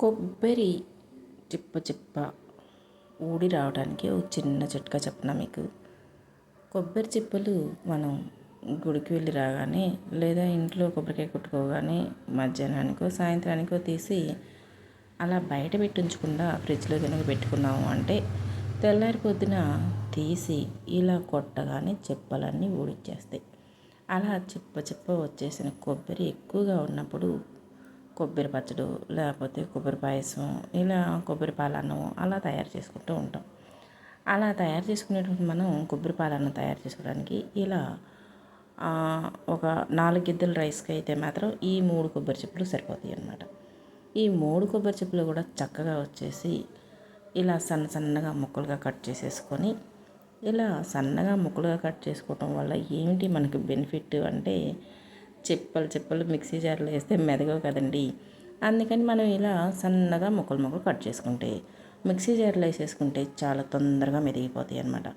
కొబ్బరి చిప్ప చిప్ప ఊడి రావడానికి ఒక చిన్న చిట్కా చెప్పనా మీకు. కొబ్బరి చిప్పలు మనం గుడికి వెళ్ళి రాగానే లేదా ఇంట్లో కొబ్బరికాయ కొట్టుకోగానే మధ్యాహ్నానికో సాయంత్రానికో తీసి అలా బయట పెట్టి ఉంచకుండా ఫ్రిడ్జ్లో కనుక పెట్టుకున్నాము అంటే తెల్లారి పొద్దున తీసి ఇలా కొట్టగానే చిప్పలన్నీ ఊడిచ్చేస్తాయి. అలా చిప్ప చిప్ప వచ్చేసిన కొబ్బరి ఎక్కువగా ఉన్నప్పుడు కొబ్బరి పచ్చడి లేకపోతే కొబ్బరి పాయసం ఇలా కొబ్బరి పాలన్నం అలా తయారు చేసుకుంటూ ఉంటాం. అలా తయారు చేసుకునేటప్పుడు మనం కొబ్బరి పాలన్నం తయారు చేసుకోవడానికి ఇలా ఒక నాలుగు గిద్దెల రైస్కి అయితే మాత్రం ఈ మూడు కొబ్బరి చెప్పులు సరిపోతాయి అన్నమాట. ఈ మూడు కొబ్బరి చెప్పులు కూడా చక్కగా వచ్చేసి ఇలా సన్న సన్నగా ముక్కలుగా కట్ చేసేసుకొని ఇలా సన్నగా ముక్కలుగా కట్ చేసుకోవటం వల్ల ఏమిటి మనకి బెనిఫిట్ అంటే చెప్పలు చెప్పలు మిక్సీ జార్లో వేస్తే మెదగవు కదండి. అందుకని మనం ఇలా సన్నగా ముక్కలు ముక్కలు కట్ చేసుకుంటే మిక్సీ జార్లో వేసేసుకుంటే చాలా తొందరగా మెదిగిపోతాయి అనమాట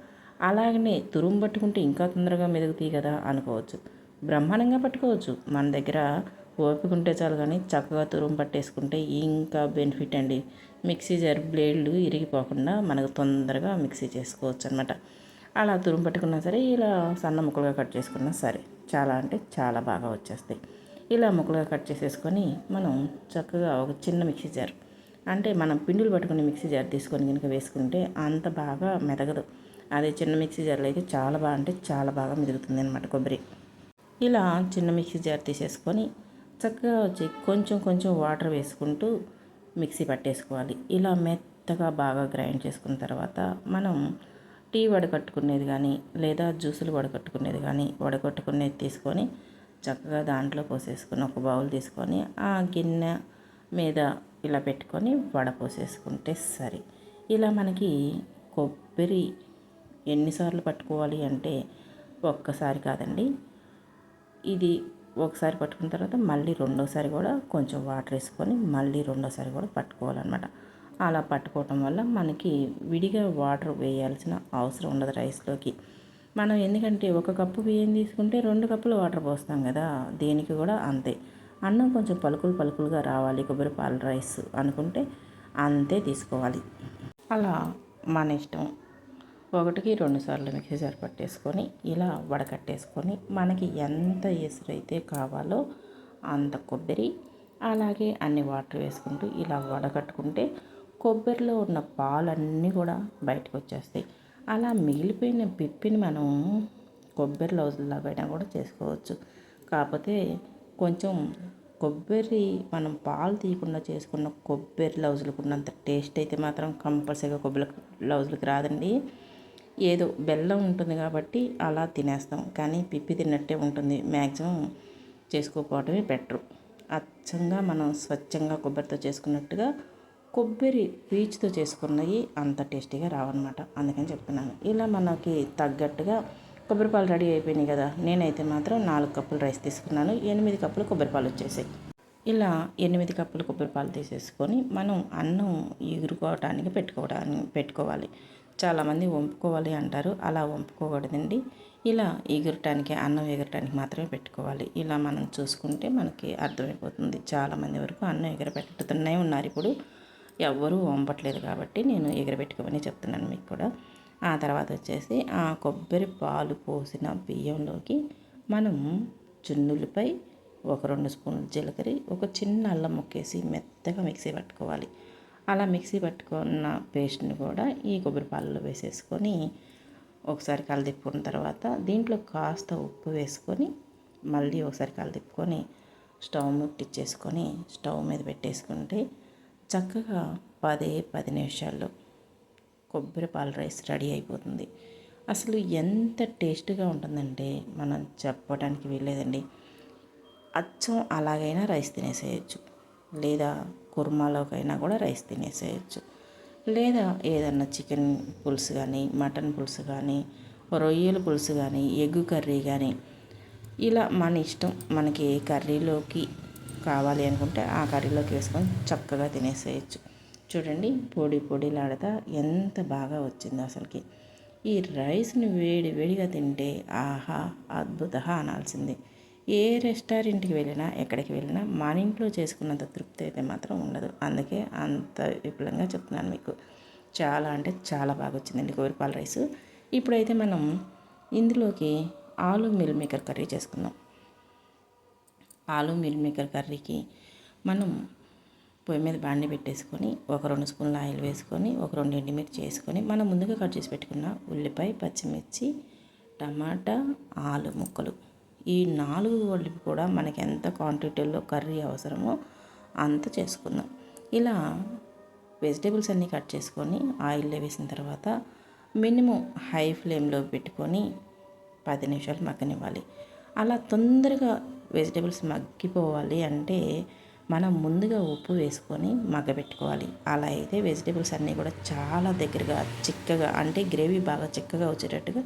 అలాగనే తురుము పట్టుకుంటే ఇంకా తొందరగా మెదుగుతాయి కదా అనుకోవచ్చు. బ్రహ్మాండంగా పట్టుకోవచ్చు. మన దగ్గర ఓపిక ఉంటే చాలు కానీ చక్కగా తురుము పట్టేసుకుంటే ఇంకా బెనిఫిట్ అండి. మిక్సీ జార్ బ్లేడ్లు ఇరిగిపోకుండా మనకు తొందరగా మిక్సీ చేసుకోవచ్చు అనమాట అలా తురుము పట్టుకున్నా సరే ఇలా సన్న ముక్కలుగా కట్ చేసుకున్నా సరే. చాలా అంటే చాలా బాగా వచ్చేస్తాయి. ఇలా ముక్కలుగా కట్ చేసేసుకొని మనం చక్కగా ఒక చిన్న మిక్సీ జార్ అంటే మనం పిండిలు పట్టుకుని మిక్సీ జార్ తీసుకొని కనుక వేసుకుంటే అంత బాగా మెదగదు. అదే చిన్న మిక్సీ జార్లో అయితే చాలా బాగా అంటే చాలా బాగా మెదుగుతుంది అనమాట కొబ్బరి. ఇలా చిన్న మిక్సీ జార్ తీసేసుకొని చక్కగా వచ్చి కొంచెం కొంచెం వాటర్ వేసుకుంటూ మిక్సీ పట్టేసుకోవాలి. ఇలా మెత్తగా బాగా గ్రైండ్ చేసుకున్న తర్వాత మనం టీ వడకట్టుకునేది కానీ లేదా జ్యూసులు వడకట్టుకునేది కానీ వడకట్టుకునేది తీసుకొని చక్కగా దాంట్లో పోసేసుకొని ఒక బౌల్ తీసుకొని ఆ గిన్నె మీద ఇలా పెట్టుకొని వడ పోసేసుకుంటే సరే. ఇలా మనకి కొబ్బరి ఎన్నిసార్లు పట్టుకోవాలి అంటే ఒక్కసారి కాదండి. ఇది ఒకసారి పట్టుకున్న తర్వాత మళ్ళీ రెండోసారి కూడా కొంచెం వాటర్ వేసుకొని మళ్ళీ రెండోసారి కూడా పట్టుకోవాలన్నమాట. అలా పట్టుకోవటం వల్ల మనకి విడిగా వాటర్ వేయాల్సిన అవసరం ఉండదు రైస్లోకి. మనం ఎందుకంటే ఒక కప్పు బియ్యం తీసుకుంటే రెండు కప్పులు వాటర్ పోస్తాం కదా దేనికి కూడా అంతే. అన్నం కొంచెం పలుకులు పలుకులుగా రావాలి కొబ్బరి పాల రైస్ అనుకుంటే అంతే తీసుకోవాలి. అలా మన ఇష్టం. ఒకటికి రెండు సార్లు మిక్సీ జార్ పట్టేసుకొని ఇలా వడకట్టేసుకొని మనకి ఎంత ఎసురైతే కావాలో అంత కొబ్బరి అలాగే అన్ని వాటర్ వేసుకుంటూ ఇలా వడకట్టుకుంటే కొబ్బరిలో ఉన్న పాలన్నీ కూడా బయటకు వచ్చేస్తాయి. అలా మిగిలిపోయిన పిప్పిని మనం కొబ్బరి లౌజుల్లాగైనా కూడా చేసుకోవచ్చు. కాకపోతే కొంచెం కొబ్బరి మనం పాలు తీయకుండా చేసుకున్న కొబ్బరి లౌజులకు ఉన్నంత టేస్ట్ అయితే మాత్రం కంపల్సరీగా కొబ్బరి లౌజులకు రాదండి. ఏదో బెల్లం ఉంటుంది కాబట్టి అలా తినేస్తాం. కానీ పిప్పి తిన్నట్టే ఉంటుంది. మ్యాక్సిమం చేసుకోకపోవడమే బెటరు. అచ్చంగా మనం స్వచ్ఛంగా కొబ్బరితో చేసుకున్నట్టుగా కొబ్బరి పీచుతో చేసుకున్నవి అంత టేస్టీగా రావన్నమాట. అందుకని చెప్తున్నాను. ఇలా మనకి తగ్గట్టుగా కొబ్బరి పాలు రెడీ అయిపోయినాయి కదా. నేనైతే మాత్రం నాలుగు కప్పులు రైస్ తీసుకున్నాను. ఎనిమిది కప్పులు కొబ్బరి పాలు వచ్చేసాయి. ఇలా ఎనిమిది కప్పులు కొబ్బరి పాలు తీసేసుకొని మనం అన్నం ఎగురుకోవటానికి పెట్టుకోవడానికి పెట్టుకోవాలి. చాలామంది వంపుకోవాలి అంటారు. అలా వంపుకోకూడదండి. ఇలా ఎగురటానికి అన్నం ఎగరటానికి మాత్రమే పెట్టుకోవాలి. ఇలా మనం చూసుకుంటే మనకి అర్థమైపోతుంది. చాలామంది వరకు అన్నం ఎగరపెట్టుతూనే ఉన్నారు ఇప్పుడు. ఎవ్వరూ వంపట్లేదు కాబట్టి నేను ఎగరబెట్టుకోమని చెప్తున్నాను మీకు కూడా. ఆ తర్వాత వచ్చేసి ఆ కొబ్బరి పాలు పోసిన బియ్యంలోకి మనం చున్నులపై ఒక రెండు స్పూన్లు జీలకర్ర ఒక చిన్న అల్లం ముక్కేసి మెత్తగా మిక్సీ పట్టుకోవాలి. అలా మిక్సీ పట్టుకున్న పేస్ట్ని కూడా ఈ కొబ్బరి పాలలో వేసేసుకొని ఒకసారి కలదిప్పుకున్న తర్వాత దీంట్లో కాస్త ఉప్పు వేసుకొని మళ్ళీ ఒకసారి కలదిప్పుకొని స్టవ్ ముట్టించేసుకొని స్టవ్ మీద పెట్టేసుకుంటే చక్కగా పదే పది నిమిషాల్లో కొబ్బరి పాల రైస్ రెడీ అయిపోతుంది. అసలు ఎంత టేస్ట్గా ఉంటుందంటే మనం చెప్పడానికి వీల్లేదండి. అచ్చం అలాగైనా రైస్ తినేసేయచ్చు. లేదా కుర్మాలోకైనా కూడా రైస్ తినేసేయచ్చు. లేదా ఏదన్నా చికెన్ పులుసు కానీ మటన్ పులుసు కానీ రొయ్యల పులుసు కానీ ఎగ్ కర్రీ కానీ ఇలా మన ఇష్టం మనకి ఏ కర్రీలోకి కావాలి అనుకుంటే ఆ కర్రీలోకి వేసుకొని చక్కగా తినేసేయచ్చు. చూడండి పొడి పొడిలాడతా ఎంత బాగా వచ్చిందో అసలుకి. ఈ రైస్ని వేడి వేడిగా తింటే ఆహా అద్భుత అనాల్సిందే. ఏ రెస్టారెంట్కి వెళ్ళినా ఎక్కడికి వెళ్ళినా మన ఇంట్లో చేసుకున్నంత తృప్తి అయితే మాత్రం ఉండదు. అందుకే అంత విపులంగా చెప్తున్నాను మీకు. చాలా అంటే చాలా బాగా వచ్చిందండి కోరిపాల రైస్. ఇప్పుడైతే మనం ఇందులోకి ఆలు మిల్ మేకర్ కర్రీ చేసుకుందాం. ఆలు మిల్ మేకర్ కర్రీకి మనం పొయ్యి మీద బాండి పెట్టేసుకొని ఒక రెండు స్పూన్ల ఆయిల్ వేసుకొని ఒక రెండు ఎండుమిర్చి వేసుకొని మనం ముందుగా కట్ చేసి పెట్టుకున్న ఉల్లిపాయ పచ్చిమిర్చి టమాటా ఆలు ముక్కలు. ఈ నాలుగు కలిపి కూడా మనకి ఎంత క్వాంటిటీలో కర్రీ అవసరమో అంత చేసుకుందాం. ఇలా వెజిటేబుల్స్ అన్నీ కట్ చేసుకొని ఆయిల్లో వేసిన తర్వాత మినిమం హై ఫ్లేమ్లో పెట్టుకొని పది నిమిషాలు మగ్గనివ్వాలి. అలా తొందరగా వెజిటేబుల్స్ మగ్గిపోవాలి అంటే మనం ముందుగా ఉప్పు వేసుకొని మగ్గబెట్టుకోవాలి. అలా అయితే వెజిటేబుల్స్ అన్నీ కూడా చాలా దగ్గరగా చిక్కగా అంటే గ్రేవీ బాగా చిక్కగా వచ్చేటట్టుగా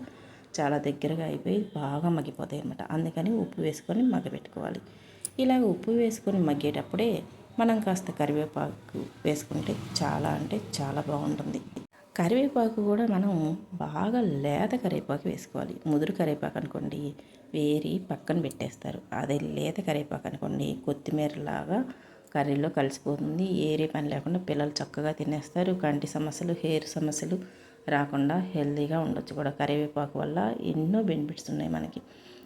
చాలా దగ్గరగా అయిపోయి బాగా మగ్గిపోతాయి అనమాట అందుకని ఉప్పు వేసుకొని మగ్గబెట్టుకోవాలి. ఇలాగ ఉప్పు వేసుకొని మగ్గేటప్పుడే మనం కాస్త కరివేపాకు వేసుకుంటే చాలా అంటే చాలా బాగుంటుంది. కరివేపాకు కూడా మనం బాగా లేత కరివేపాకు వేసుకోవాలి. ముదురు కరివేపాకు అనుకోండి వేరి పక్కన పెట్టేస్తారు. అదే లేత కరివేపాకు అనుకోండి కొత్తిమీరలాగా కర్రీలో కలిసిపోతుంది. ఏరే పని లేకుండా పిల్లలు చక్కగా తినేస్తారు. కంటి సమస్యలు హెయిర్ సమస్యలు రాకుండా హెల్తీగా ఉండొచ్చు కూడా. కరివేపాకు వల్ల ఎన్నో బెనిఫిట్స్ ఉన్నాయి మనకి.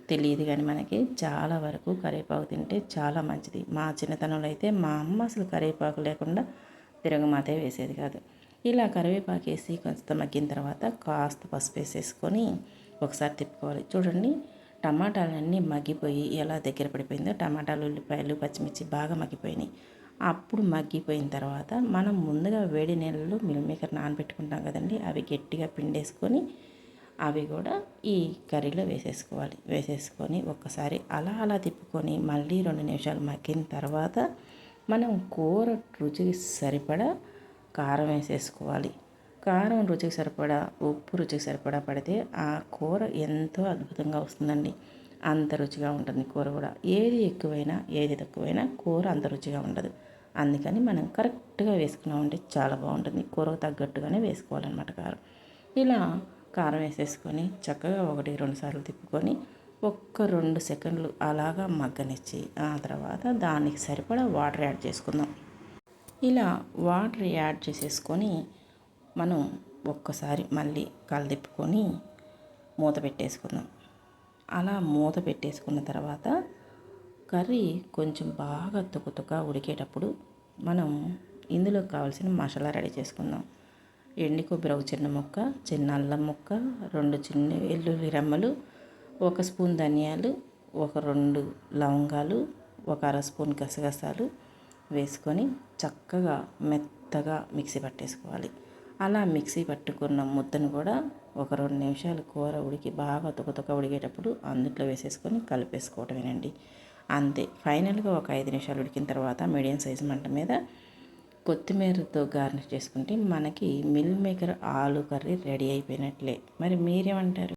తెలియదు కానీ మనకి చాలా వరకు కరివేపాకు తింటే చాలా మంచిది. మా చిన్నతనంలో అయితే మా అమ్మ అసలు కరివేపాకు లేకుండా తిరగమాతే వేసేది కాదు. ఇలా కరివేపాకు వేసి కొంత మగ్గిన తర్వాత కాస్త పసుపు వేసేసుకొని ఒకసారి తిప్పుకోవాలి. చూడండి టమాటాలన్నీ మగ్గిపోయి ఎలా దగ్గర పడిపోయిందో టమాటాలు ఉల్లిపాయలు పచ్చిమిర్చి బాగా మగ్గిపోయినాయి. అప్పుడు మగ్గిపోయిన తర్వాత మనం ముందుగా వేడి నీళ్ళలో మిల్ మేకర్ నానబెట్టుకుంటాం కదండి అవి గట్టిగా పిండేసుకొని అవి కూడా ఈ కర్రీలో వేసేసుకోవాలి. వేసేసుకొని ఒక్కసారి అలా అలా తిప్పుకొని మళ్ళీ రెండు నిమిషాలు మగ్గిన తర్వాత మనం కూర రుచికి సరిపడా కారం వేసేసుకోవాలి. కారం రుచికి సరిపడా ఉప్పు రుచికి సరిపడా పడితే ఆ కూర ఎంతో అద్భుతంగా వస్తుందండి. అంత రుచిగా ఉంటుంది కూర కూడా. ఏది ఎక్కువైనా ఏది తక్కువైనా కూర అంత రుచిగా ఉండదు. అందుకని మనం కరెక్ట్గా వేసుకున్నామంటే చాలా బాగుంటుంది. కూరకు తగ్గట్టుగానే వేసుకోవాలన్నమాట కారం. ఇలా కారం వేసేసుకొని చక్కగా ఒకటి రెండు సార్లు తిప్పుకొని ఒక్క రెండు సెకండ్లు అలాగా మగ్గనిచ్చి ఆ తర్వాత దానికి సరిపడా వాటర్ యాడ్ చేసుకుందాం. ఇలా వాటర్ యాడ్ చేసేసుకొని మనం ఒక్కసారి మళ్ళీ కలదిప్పుకొని మూత పెట్టేసుకుందాం. అలా మూత పెట్టేసుకున్న తర్వాత కర్రీ కొంచెం బాగా తుక్కుతుక్క ఉడికేటప్పుడు మనం ఇందులో కావాల్సిన మసాలా రెడీ చేసుకుందాం. ఎండి కొబ్బరి ఒక చిన్న ముక్క చిన్న అల్లం ముక్క రెండు చిన్న వెల్లుల్లి రెమ్మలు ఒక స్పూన్ ధనియాలు ఒక రెండు లవంగాలు ఒక అర స్పూన్ గసగసాలు వేసుకొని చక్కగా మెత్తగా మిక్సీ పట్టేసుకోవాలి. అలా మిక్సీ పట్టుకున్న ముద్దను కూడా ఒక రెండు నిమిషాలు కూర ఉడికి బాగా తుకతుక ఉడికేటప్పుడు అందులో వేసేసుకొని కలిపేసుకోవటమేనండి. అంతే. ఫైనల్గా ఒక ఐదు నిమిషాలు ఉడికిన తర్వాత మీడియం సైజు మంట మీద కొత్తిమీరతో గార్నిష్ చేసుకుంటే మనకి మిల్ మేకర్ ఆలు కర్రీ రెడీ అయిపోయినట్లే. మరి మీరేమంటారు?